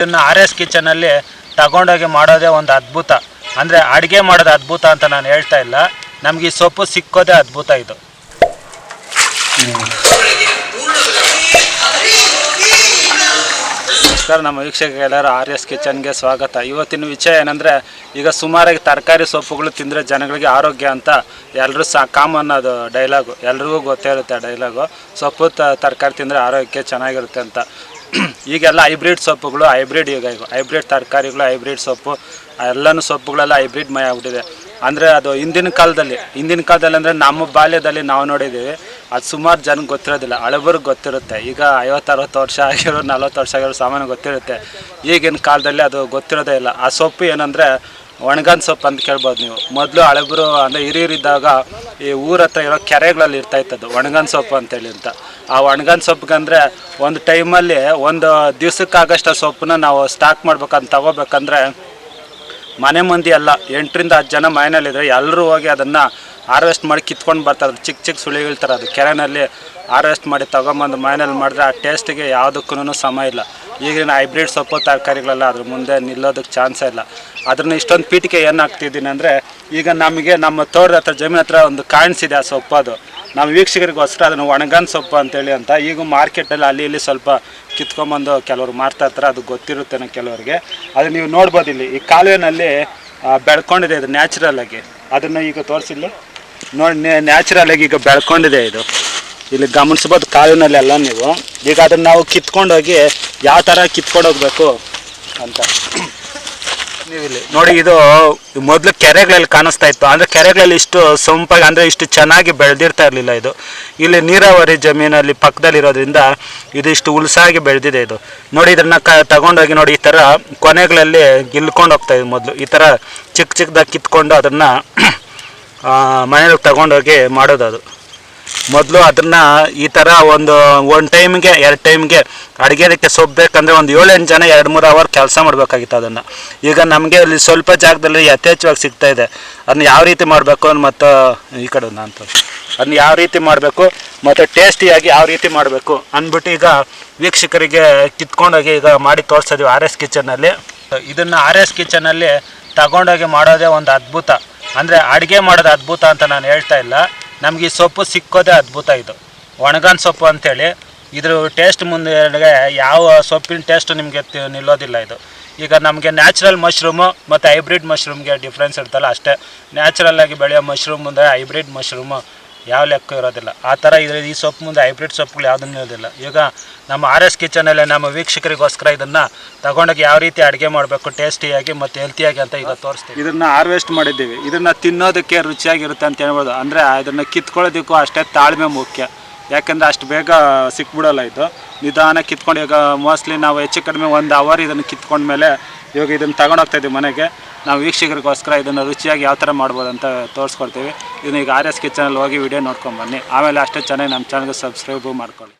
R S ಕಿಚನಲ್ಲಿ ತಗೊಂಡೋಗಿ ಮಾಡೋದೇ ಒಂದು ಅದ್ಭುತ. ಅಂದರೆ ಅಡುಗೆ ಮಾಡೋದು ಅದ್ಭುತ ಅಂತ ನಾನು ಹೇಳ್ತಾ ಇಲ್ಲ. ನಮ್ಗೆ ಈ ಸೊಪ್ಪು ಸಿಕ್ಕೋದೇ ಅದ್ಭುತ ಇದು. ನಮಸ್ಕಾರ, ನಮ್ಮ ವೀಕ್ಷಕರೆಲ್ಲರೂ ಆರ್ ಎಸ್ ಕಿಚನ್ಗೆ ಸ್ವಾಗತ. ಇವತ್ತಿನ ವಿಷಯ ಏನಂದರೆ, ಈಗ ಸುಮಾರಾಗಿ ತರಕಾರಿ ಸೊಪ್ಪುಗಳು ತಿಂದರೆ ಜನಗಳಿಗೆ ಆರೋಗ್ಯ ಅಂತ ಎಲ್ಲರೂ ಸಹ ಕಾಮನ್ ಅದು ಡೈಲಾಗು ಎಲ್ರಿಗೂ ಗೊತ್ತೇ ಇರುತ್ತೆ ಆ ಡೈಲಾಗು ಸೊಪ್ಪು ತರಕಾರಿ ತಿಂದರೆ ಆರೋಗ್ಯಕ್ಕೆ ಚೆನ್ನಾಗಿರುತ್ತೆ ಅಂತ. ಈಗೆಲ್ಲ ಹೈಬ್ರಿಡ್ ಸೊಪ್ಪುಗಳು, ಹೈಬ್ರಿಡ್ ಈಗ ಹೈಬ್ರಿಡ್ ತರಕಾರಿಗಳು, ಹೈಬ್ರಿಡ್ ಸೊಪ್ಪು, ಎಲ್ಲನೂ ಸೊಪ್ಪುಗಳೆಲ್ಲ ಹೈಬ್ರಿಡ್ ಮಯ ಆಗ್ಬಿಟ್ಟಿದೆ. ಅಂದರೆ ಅದು ಹಿಂದಿನ ಕಾಲದಲ್ಲಿ ಹಿಂದಿನ ಕಾಲದಲ್ಲಿ ಅಂದರೆ ನಮ್ಮ ಬಾಲ್ಯದಲ್ಲಿ ನಾವು ನೋಡಿದ್ದೀವಿ, ಅದು ಸುಮಾರು ಜನಕ್ಕೆ ಗೊತ್ತಿರೋದಿಲ್ಲ, ಹಳಬರಿಗೆ ಗೊತ್ತಿರುತ್ತೆ. ಈಗ ಐವತ್ತು ಅರವತ್ತು ವರ್ಷ ಆಗಿರೋ, ನಲ್ವತ್ತು ವರ್ಷ ಆಗಿರೋ ಸಾಮಾನ್ಯ ಗೊತ್ತಿರುತ್ತೆ. ಈಗಿನ ಕಾಲದಲ್ಲಿ ಅದು ಗೊತ್ತಿರೋದೇ ಇಲ್ಲ. ಆ ಸೊಪ್ಪು ಏನಂದರೆ ಒಣಗನ್ ಸೊಪ್ಪು ಅಂತ ಕೇಳ್ಬೋದು ನೀವು. ಮೊದಲು ಹಳಬರು ಅಂದರೆ ಹಿರಿಯರಿದ್ದಾಗ ಈ ಊರ ಹತ್ರ ಇರೋ ಕೆರೆಗಳಲ್ಲಿ ಇರ್ತಾ ಇತ್ತದು ಒಣಗನ್ ಸೊಪ್ಪು ಅಂತೇಳಿ ಅಂತ. ಆ ಒಣಗನ್ ಸೊಪ್ಪಿಗಂದರೆ ಒಂದು ಟೈಮಲ್ಲಿ ಒಂದು ದಿವ್ಸಕ್ಕಾಗಷ್ಟು ಸೊಪ್ಪನ್ನ ನಾವು ಸ್ಟಾಕ್ ಮಾಡ್ಬೇಕಂತ ತಗೋಬೇಕಂದ್ರೆ ಮನೆ ಮಂದಿ ಎಲ್ಲ ಎಂಟರಿಂದ ಹತ್ತು ಜನ ಮನೆಯಲ್ಲಿದ್ದರೆ ಎಲ್ಲರೂ ಹೋಗಿ ಅದನ್ನು ಹಾರ್ವೆಸ್ಟ್ ಮಾಡಿ ಕಿತ್ಕೊಂಡು ಬರ್ತಾರೆ ಚಿಕ್ಕ ಚಿಕ್ಕ ಸುಳಿಗಳು ಥರ ಅದು. ಕೆರೆನಲ್ಲಿ ಹಾರ್ವೆಸ್ಟ್ ಮಾಡಿ ತೊಗೊಂಬಂದು ಮನೆಯಲ್ಲಿ ಮಾಡಿದ್ರೆ ಆ ಟೇಸ್ಟಿಗೆ ಯಾವುದಕ್ಕೂ ಸಮ ಇಲ್ಲ. ಈಗಿನ ಹೈಬ್ರಿಡ್ ಸೊಪ್ಪು ತರಕಾರಿಗಳೆಲ್ಲ ಅದ್ರ ಮುಂದೆ ನಿಲ್ಲೋದಕ್ಕೆ ಚಾನ್ಸೇ ಇಲ್ಲ. ಅದನ್ನ ಇಷ್ಟೊಂದು ಪೀಠಿಕೆ ಏನು ಅಂದರೆ, ಈಗ ನಮಗೆ ನಮ್ಮ ತೋಟದ ಹತ್ರ, ಜಮೀನ ಹತ್ರ ಒಂದು ಕಾಣಿಸಿದೆ ಆ ಸೊಪ್ಪು ಅದು. ನಮ್ಮ ವೀಕ್ಷಕರಿಗೋಸ್ಕರ ಅದನ್ನು ಒಣಗನ್ ಸೊಪ್ಪು ಅಂತೇಳಿ ಅಂತ ಈಗ ಮಾರ್ಕೆಟಲ್ಲಿ ಅಲ್ಲಿ ಇಲ್ಲಿ ಸ್ವಲ್ಪ ಕಿತ್ಕೊಂಬಂದು ಕೆಲವರು ಮಾರ್ತಾ ಇರ್ತಾರೆ. ಅದು ಗೊತ್ತಿರುತ್ತೆ ಕೆಲವರಿಗೆ. ಅದು ನೀವು ನೋಡ್ಬೋದು ಇಲ್ಲಿ. ಈ ಕಾಲುವೆನಲ್ಲಿ ಬೆಳ್ಕೊಂಡಿದೆ ಇದು ನ್ಯಾಚುರಲ್ ಆಗಿ. ಅದನ್ನು ಈಗ ತೋರಿಸಿಲ್ಲ ನೋಡಿ ನ್ಯಾಚುರಲ್ ಆಗಿ ಈಗ ಬೆಳ್ಕೊಂಡಿದೆ ಇದು. ಇಲ್ಲಿ ಗಮನಿಸ್ಬೋದು ಕಾಳಿನಲ್ಲೆಲ್ಲ ನೀವು. ಈಗ ಅದನ್ನು ನಾವು ಕಿತ್ಕೊಂಡೋಗಿ ಯಾವ ಥರ ಕಿತ್ಕೊಂಡು ಹೋಗ್ಬೇಕು ಅಂತ. ನೀವಿಲ್ಲಿ ನೋಡಿ, ಇದು ಮೊದಲು ಕೆರೆಗಳಲ್ಲಿ ಕಾಣಿಸ್ತಾ ಇತ್ತು. ಅಂದರೆ ಕೆರೆಗಳಲ್ಲಿ ಇಷ್ಟು ಸೊಂಪಾಗಿ, ಅಂದರೆ ಇಷ್ಟು ಚೆನ್ನಾಗಿ ಬೆಳೆದಿರ್ತಾ ಇರಲಿಲ್ಲ ಇದು. ಇಲ್ಲಿ ನೀರಾವರಿ ಜಮೀನಲ್ಲಿ ಪಕ್ಕದಲ್ಲಿರೋದ್ರಿಂದ ಇದು ಇಷ್ಟು ಉಲ್ಸಾಗಿ ಬೆಳೆದಿದೆ ಇದು. ನೋಡಿ, ಇದನ್ನು ಕ ತಗೊಂಡೋಗಿ ನೋಡಿ, ಈ ಥರ ಕೊನೆಗಳಲ್ಲಿ ಗಿಲ್ಕೊಂಡು ಹೋಗ್ತಾ ಇದೆ ಮೊದಲು. ಈ ಥರ ಚಿಕ್ಕ ಚಿಕ್ಕದಾಗಿ ಕಿತ್ಕೊಂಡು ಅದನ್ನು ಮನೇಲಿ ತಗೊಂಡೋಗಿ ಮಾಡೋದು ಅದು ಮೊದಲು ಅದನ್ನ ಈ ಥರ ಒಂದು ಒಂದು ಟೈಮ್ಗೆ, ಎರಡು ಟೈಮ್ಗೆ ಅಡುಗೆದಕ್ಕೆ ಸೊಪ್ಪು ಬೇಕಂದ್ರೆ ಒಂದು ಏಳೆಂಟು ಜನ ಎರಡು ಮೂರು ಅವರ್ ಕೆಲಸ ಮಾಡಬೇಕಾಗಿತ್ತು ಅದನ್ನು. ಈಗ ನಮಗೆ ಅಲ್ಲಿ ಸ್ವಲ್ಪ ಜಾಗದಲ್ಲಿ ಯಥೇಚ್ಛವಾಗಿ ಸಿಗ್ತಾ ಇದೆ. ಅದನ್ನ ಯಾವ ರೀತಿ ಮಾಡಬೇಕು ಮತ್ತು ಈ ಕಡೆ ನಾನು ತೋರಿಸಿ ಅದನ್ನ ಯಾವ ರೀತಿ ಮಾಡಬೇಕು, ಮತ್ತು ಟೇಸ್ಟಿಯಾಗಿ ಯಾವ ರೀತಿ ಮಾಡಬೇಕು ಅಂದ್ಬಿಟ್ಟು ಈಗ ವೀಕ್ಷಕರಿಗೆ ಕಿತ್ಕೊಂಡೋಗಿ ಈಗ ಮಾಡಿ ತೋರಿಸ್ತಾ ಆರ್ ಎಸ್ ಕಿಚನಲ್ಲಿ ಇದನ್ನು ಆರ್ ಎಸ್ ಕಿಚನಲ್ಲಿ ತಗೊಂಡೋಗಿ ಮಾಡೋದೇ ಒಂದು ಅದ್ಭುತ. ಅಂದರೆ ಅಡುಗೆ ಮಾಡೋದು ಅದ್ಭುತ ಅಂತ ನಾನು ಹೇಳ್ತಾ ಇಲ್ಲ. ನಮಗೆ ಈ ಸೊಪ್ಪು ಸಿಕ್ಕೋದೇ ಅದ್ಭುತ ಇದು. ಒಣಗನ್ ಸೊಪ್ಪು ಅಂತೇಳಿ. ಇದ್ರ ಟೇಸ್ಟ್ ಮುಂದೆ ಯಾವ ಸೊಪ್ಪಿನ ಟೇಸ್ಟ್ ನಿಮಗೆ ನಿಲ್ಲೋದಿಲ್ಲ ಇದು. ಈಗ ನಮಗೆ ನ್ಯಾಚುರಲ್ ಮಶ್ರೂಮು ಮತ್ತು ಹೈಬ್ರಿಡ್ ಮಶ್ರೂಮ್ಗೆ ಡಿಫ್ರೆನ್ಸ್ ಇರ್ತಲ್ಲ ಅಷ್ಟೇ. ನ್ಯಾಚುರಲ್ ಆಗಿ ಬೆಳೆಯೋ ಮಶ್ರೂಮ್ ಮುಂದೆ ಹೈಬ್ರಿಡ್ ಮಶ್ರೂಮು ಯಾವ ಲೆಕ್ಕ ಇರೋದಿಲ್ಲ. ಆ ಥರ ಇದ್ರೆ ಈ ಸೊಪ್ಪು ಮುಂದೆ ಹೈಬ್ರಿಡ್ ಸೊಪ್ಪುಗಳು ಯಾವುದನ್ನು ಇರೋದಿಲ್ಲ. ಈಗ ನಮ್ಮ ಆರ್ ಎಸ್ ಕಿಚನಲ್ಲಿ ನಮ್ಮ ವೀಕ್ಷಕರಿಗೋಸ್ಕರ ಇದನ್ನು ತಗೊಂಡೋಗಿ ಯಾವ ರೀತಿ ಅಡುಗೆ ಮಾಡಬೇಕು, ಟೇಸ್ಟಿಯಾಗಿ ಮತ್ತು ಹೆಲ್ತಿಯಾಗಿ ಅಂತ ಈಗ ತೋರಿಸ್ತೀವಿ. ಇದನ್ನು ಹಾರ್ವೆಸ್ಟ್ ಮಾಡಿದ್ದೀವಿ. ಇದನ್ನು ತಿನ್ನೋದಕ್ಕೆ ರುಚಿಯಾಗಿರುತ್ತೆ ಅಂತ ಹೇಳ್ಬೋದು. ಅಂದರೆ ಅದನ್ನು ಕಿತ್ಕೊಳ್ಳೋದಕ್ಕೂ ಅಷ್ಟೇ ತಾಳ್ಮೆ ಮುಖ್ಯ. ಯಾಕಂದರೆ ಅಷ್ಟು ಬೇಗ ಸಿಕ್ಬಿಡಲ್ಲ ಇದು. ನಿಧಾನ ಕಿತ್ಕೊಂಡು ಈಗ ಮೋಸ್ಟ್ಲಿ ನಾವು ಹೆಚ್ಚು ಕಡಿಮೆ ಒಂದು ಅವರ್ ಇದನ್ನು ಕಿತ್ಕೊಂಡ್ಮೇಲೆ ಇವಾಗ ಇದನ್ನು ತಗೊಂಡೋಗ್ತಾ ಇದ್ದೀವಿ ಮನೆಗೆ. ನಾವು ವೀಕ್ಷಕರಿಗೋಸ್ಕರ ಇದನ್ನು ರುಚಿಯಾಗಿ ಯಾವ ಥರ ಮಾಡ್ಬೋದು ಅಂತ ತೋರಿಸ್ಕೊಡ್ತೀವಿ. ಇದನ್ನ ಈಗ ಆರ್ ಎಸ್ ಕಿಚನಲ್ಲಿ ಹೋಗಿ ವಿಡಿಯೋ ನೋಡ್ಕೊಂಬನ್ನಿ ಆಮೇಲೆ ಅಷ್ಟೇ ಚೆನ್ನಾಗಿ ನಮ್ಮ ಚಾನಲ್ಗೆ ಸಬ್ಸ್ಕ್ರೈಬು ಮಾಡ್ಕೊಳ್ಳಿ.